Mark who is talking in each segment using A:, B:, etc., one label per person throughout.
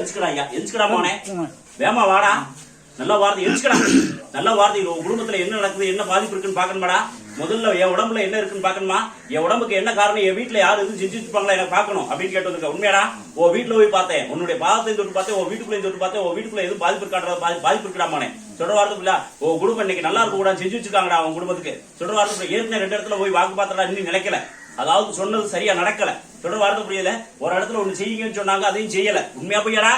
A: எந்திரிச்சுக்கடா ஐயா எந்திரிச்சுக்கடா மோனே வேமா வாடா. நல்ல வார்த்தை எந்திரிச்சுக்கடா நல்ல வார்த்தை உன் குடும்பத்துல என்ன நடக்குது என்ன பாதிப்பு இருக்குன்னு பாக்கணுமாடா முதல்ல என் உடம்புல என்ன இருக்குன்னு பாக்கணுமா என் உடம்புக்கு என்ன காரணம்? என் வீட்டுல யாரு எதுவும் செஞ்சு வச்சிருப்பாங்களா? எனக்கு பாக்கணும் அப்படின்னு கேட்டு வந்திருக்க. உண்மையாடா? உன் வீட்டுல போய் பார்த்தேன். உன்னுடைய பாதத்தையும் தொட்டு பார்த்தேன் உன் வீட்டுக்குள்ளேயும் தொட்டு பார்த்தேன். உன் வீட்டுக்குள்ள எதுவும் பாதிப்பு இருக்காடா பாதி- பாதிப்பு இருக்கடாமானே சொல்ற வார்த்தைக்குள்ள உன் குடும்பம் இன்னைக்கு நல்லா இருக்க கூடாது செஞ்சு வச்சிருக்காங்கடா உன் குடும்பத்துக்கு. சொல்ற வார்த்தை ஏற்கனவே ரெண்டு இடத்துல போய் வாக்கு பார்த்தா இன்னும் நினைக்கல அதாவது சொன்னது சரியா நடக்கல. தொடர் வார்த்தை புரியல. ஒரு இடத்துல ஒண்ணு செய்யுங்கன்னு சொன்னாங்க அதையும் செய்யல. உண்மையா பொய்யாடா?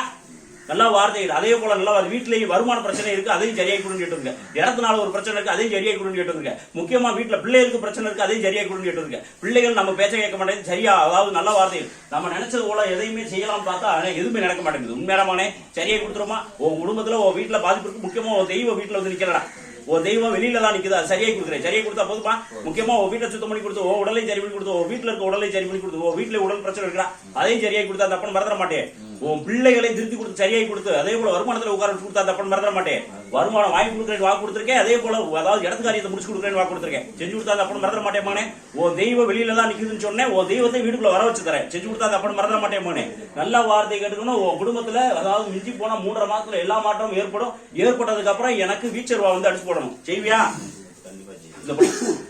A: நல்ல வார்த்தை. அதே போல நல்ல வீட்டிலேயே வருமான பிரச்சனை இருக்கு அதையும் சரியாகி கொடுன்னு கேட்டுருங்க இடத்துனால ஒரு பிரச்சனை இருக்கு அதையும் சரியாகி கொடுன்னு கேட்டுருங்க முக்கியமா வீட்டுல பிள்ளைகளுக்கு பிரச்சனை இருக்கு அதையும் சரியாகி கொடுன்னு கேட்டுருங்க பிள்ளைகள் நம்ம பேச்ச கேட்க மாட்டேங்குது. சரியா அதாவது நல்ல வார்த்தை. நம்ம நினைச்சது போல எதையுமே செய்யலாம் பார்த்தா எதுவுமே நடக்க மாட்டேங்குது. உண்மையானமானே சரியாகி கொடுத்துருமா உன் குடும்பத்துல உன் வீட்டுல பாதிப்பு இருக்கு. முக்கியமா உன் தெய்வ வீட்டுல வந்து நிக்கலடா. உன் தெய்வம் வெளியில தான் நிக்குது அது சரியாகி கொடுக்குறேன். சரியாகி கொடுத்தா போதுமா? முக்கியமா உன் வீட்டை சுத்தம் பண்ணி கொடுத்து உன் உடலையும் சரி பண்ணி கொடுத்து உன் வீட்டுல இருக்க உடலையும் சரி பண்ணி கொடுத்து உன் வீட்டுல உடல் பிரச்சனை இருக்கா அதையும் சரியாகி கொடுத்தா அப்பன் மறந்துட மாட்டேன் உன் பிள்ளைகளை திருத்தி கொடுத்து சரியாகி கொடுத்து அதே போல வருமானத்துல உட்கார வச்சு கொடுத்தா அந்த அப்பன் மறந்துட மாட்டேன் வருமானம் வாங்கி கொடுக்குறேன் வாக்கு கொடுத்துருக்கேன் அதே போல அதாவது இடத்து காரியத்தை முடிச்சு கொடுக்குறேன் வாக்கு கொடுத்துருக்கேன் செஞ்சு கொடுத்தா அந்த அப்பன் மறந்துட மாட்டேன் உன் தெய்வம் வெளியில தான் நிக்குதுன்னு சொன்னேன் உன் தெய்வத்தை வீட்டுக்குள்ள வர வச்சு தரேன். செஞ்சு கொடுத்தா அந்த அப்பன் மறந்துட மாட்டேன் மோனே. நல்ல வார்த்தை கேட்டுக்கணும் உன் குடும்பத்துல அதாவது மிஞ்சி போனா மூன்றரை மாசத்துல எல்லா மாற்றமும் ஏற்படும். ஏற்பட்டதுக்கு அப்புறம் எனக்கு வீச்சர்வா வந்து அடிச்சு போடணும். செய்வியா.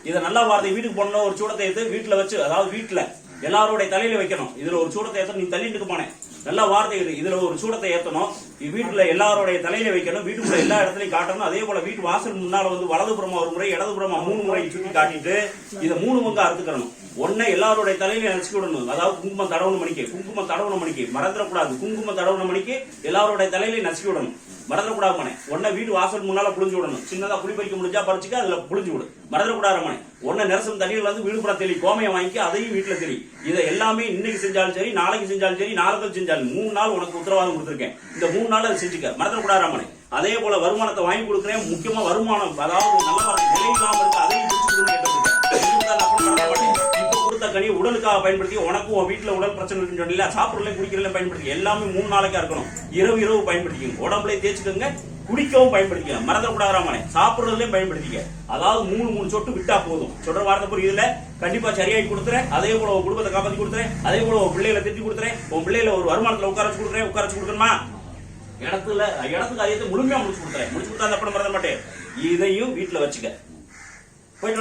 A: இத நல்ல வார்த்தை வீட்டுக்கு போனோம் ஒரு சூடத்தை எடுத்து வீட்டுல வச்சு அதாவது வீட்டுல எல்லாருடைய தலையில வைக்கணும். இதுல ஒரு சூடத்தை ஏற்றணும் நீ தள்ளிட்டு போனேன். நல்ல வார்த்தை இது. இதுல ஒரு சூடத்தை ஏத்தணும். நீ வீட்டுல எல்லாருடைய தலையில வைக்கணும். வீட்டுக்குள்ள எல்லா இடத்துலையும் காட்டணும். அதே போல வீட்டு வாசல் முன்னால வந்து வலதுபுறமா ஒரு முறை இடதுபுறமா மூணு முறை சுற்றி காட்டிட்டு இத மூணு பங்கு அறுத்துக்கணும். ஒன்னை எல்லாருடைய தலையில நினைச்சு விடணும் அதாவது குங்குமம் தடவணும் மணிக்கு குங்குமம் தடவணும் மணிக்கு மறந்துடக்கூடாது. குங்குமம் தடவணும் மணிக்கு எல்லாருடைய தலையில நசுக்கி விடணும். மறந்துடக்கூடாது மனை ஒன்னை வீட்டு வாசல் முன்னால புளிஞ்சு விடணும். சின்னதா குழி பறிக்க முடிஞ்சா பறிச்சுக்க அதுல புளிஞ்சு விடும் மறந்துடக்கூடாது மனை ஒன்னை நெரசம் தண்ணியில் வந்து வீடு தெளி. கோமையை வாங்கி அதையும் வீட்டுல தெளி. இதை எல்லாமே இன்னைக்கு செஞ்சாலும் சரி நாளைக்கு செஞ்சாலும் சரி நாளைக்கு செஞ்சாலும் மூணு நாள் உனக்கு உத்தரவாதம் கொடுத்துருக்கேன். இந்த மூணு நாள் அதை செஞ்சுக்க. மறந்துடக்கூடாது மனை அதே போல வருமானத்தை வாங்கி கொடுக்குறேன். முக்கியமா வருமானம் அதாவது நல்ல நிலை இருக்கு அதையும் இப்ப உடலுக்காக பயன்படுத்தி உனக்கும் உன் வீட்டுல உடல் பிரச்சனை இருக்குன்னு சொன்னீங்க சாப்பிடல குடிக்கிறதுல பயன்படுத்தி எல்லாமே மூணு நாளைக்கா இருக்கணும். இரவு இரவு பயன்படுத்திக்கங்க. உடம்புல தேய்ச்சிக்கோங்க. குடிக்கவும் பயன்படுத்திக்க மறந்துடக்கூடாதாமனே சாப்பிடுறதுலயும் பயன்படுத்திக்க. அதாவது மூணு மூணு சொட்டு விட்டா போதும். சொல்ற வார்த்தை புரியுதுல கண்டிப்பா சரியாகி கொடுத்துறேன். அதே போல உன் குடும்பத்தை காப்பாத்தி கொடுத்துறேன். அதே போல உன் பிள்ளைகளை திருத்தி கொடுத்துறேன். உன் பிள்ளைகளை ஒரு வருமானத்துல உட்கார வச்சு கொடுக்குறேன். உட்கார வச்சு கொடுக்கணுமா? இடத்துல இடத்துக்கு அதிகத்தை முழுமையா முடிச்சு கொடுத்துறேன். முடிச்சு கொடுத்தா அந்த படம் மறந்த மாட்டேன். இதையும் வீட்டுல வச்சுக்க. போயிட்டு